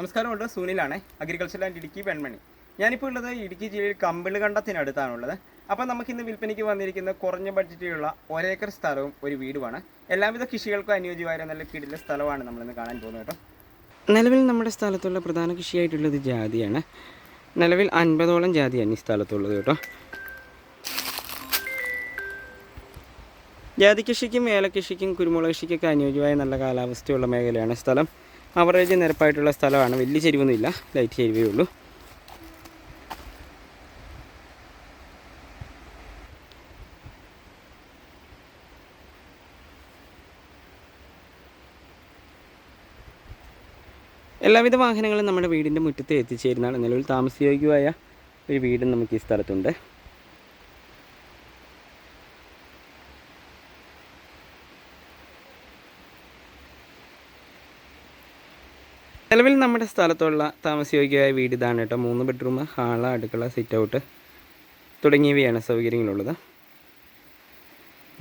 നമസ്കാരമുണ്ട് സുനിലാണ് agriculture and Idukki പെൺമണി. ഞാനിപ്പോൾ ഉള്ളത് ഇടുക്കി ജില്ലയിൽ കമ്പിളുകണ്ടത്തിനടുത്താണുള്ളത് അപ്പോൾ നമുക്ക് ഇന്ന് വിൽപ്പനയ്ക്ക് വന്നിരിക്കുന്ന കുറഞ്ഞ ബഡ്ജറ്റിലുള്ള ഒരേക്കർ സ്ഥലവും ഒരു വീടുമാണ്. എല്ലാവിധ കൃഷികൾക്കും അനുയോജ്യമായ നല്ല കിടില സ്ഥലമാണ് നമ്മളിന്ന് കാണാൻ പോകുന്നത് കേട്ടോ. നിലവിൽ നമ്മുടെ സ്ഥലത്തുള്ള പ്രധാന കൃഷിയായിട്ടുള്ളത് ജാതിയാണ്. നിലവിൽ അൻപതോളം ജാതിയാണ് ഈ സ്ഥലത്തുള്ളത് കേട്ടോ. ജാതി കൃഷിക്കും ഏലക്കൃഷിക്കും കുരുമുളക് കൃഷിക്കൊക്കെ അനുയോജ്യമായ നല്ല കാലാവസ്ഥയുള്ള മേഖലയാണ് സ്ഥലം. അവറേജ് നിരപ്പായിട്ടുള്ള സ്ഥലമാണ്. വലിയ ചെരിവൊന്നുമില്ല. ലൈറ്റ് ചെരിവേ ഉള്ളൂ. എല്ലാവിധ വാഹനങ്ങളും നമ്മുടെ വീടിന്റെ മുറ്റത്ത് എത്തിച്ചേരുന്നതാണ്. നിലവിൽ താമസയോഗ്യമായ ഒരു വീടും നമുക്ക് ഈ സ്ഥലത്തുണ്ട്. നിലവിൽ നമ്മുടെ സ്ഥലത്തുള്ള താമസയോഗ്യമായ വീട് ഇതാണ് കേട്ടോ. മൂന്ന് ബെഡ്റൂം ഹാൾ അടുക്കള സിറ്റ് ഔട്ട് തുടങ്ങിയവയാണ് സൗകര്യങ്ങളുള്ളത്.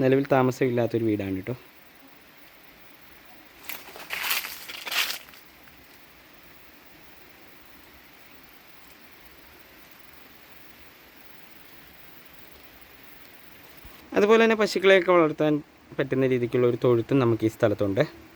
നിലവിൽ താമസമില്ലാത്തൊരു വീടാണ് കേട്ടോ. അതുപോലെ തന്നെ പശുക്കളെയൊക്കെ വളർത്താൻ പറ്റുന്ന രീതിക്കുള്ള ഒരു തൊഴുത്തും നമുക്ക് ഈ സ്ഥലത്തുണ്ട്.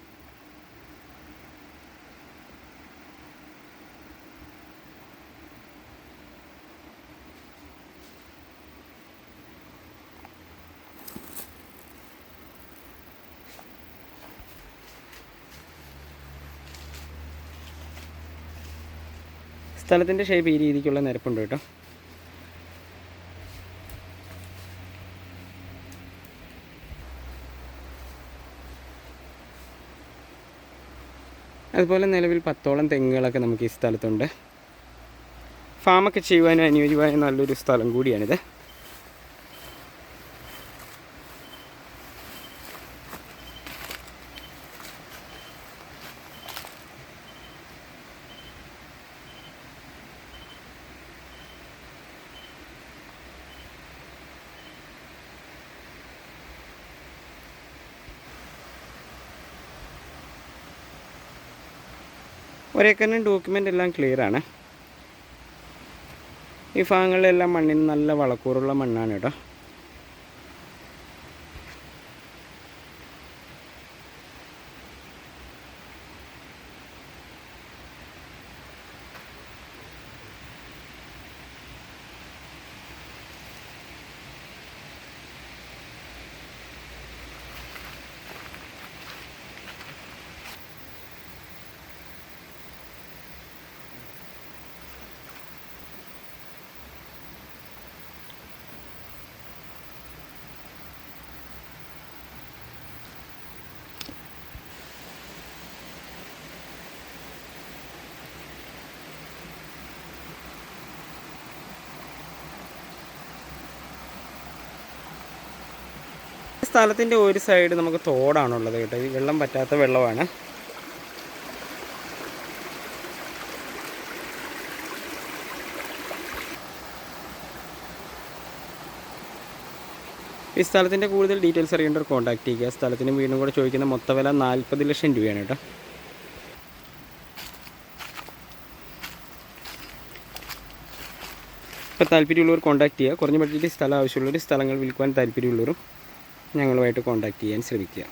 സ്ഥലത്തിന്റെ ഷേപ്പ് ഈ രീതിക്കുള്ള നിരപ്പുണ്ട് കേട്ടോ. അതുപോലെ നിലവിൽ പത്തോളം തെങ്ങുകളൊക്കെ നമുക്ക് ഈ സ്ഥലത്തുണ്ട്. ഫാമൊക്കെ ചെയ്യുവാനും അനുയോജ്യമായ നല്ലൊരു സ്ഥലം കൂടിയാണിത്. ഒരേക്കറിന് ഡോക്യുമെന്റ് എല്ലാം ക്ലിയറാണ് ഈ ഭാഗങ്ങളിലെല്ലാം മണ്ണിന് നല്ല വളക്കൂറുള്ള മണ്ണാണ് കേട്ടോ. സ്ഥലത്തിന്റെ ഒരു സൈഡ് നമുക്ക് തോടാണുള്ളത് കേട്ടോ. ഈ വെള്ളം പറ്റാത്ത വെള്ളമാണ്. ഈ സ്ഥലത്തിന്റെ കൂടുതൽ ഡീറ്റെയിൽസ് അറിയേണ്ടവർ കോൺടാക്ട് ചെയ്യുക. സ്ഥലത്തിന് വീണ്ടും കൂടെ ചോദിക്കുന്ന മൊത്ത വില നാൽപ്പത് ലക്ഷം രൂപയാണ് കേട്ടോ. ഇപ്പോൾ താല്പര്യമുള്ളവർ കോൺടാക്ട് ചെയ്യുക. കുറഞ്ഞ ബഡ്ജറ്റിൽ സ്ഥലം ആവശ്യമുള്ളവർ സ്ഥലങ്ങൾ വിൽക്കുവാൻ താല്പര്യമുള്ളവരും ഞങ്ങളുമായിട്ട് കോൺടാക്ട് ചെയ്യാൻ ശ്രമിക്കുക.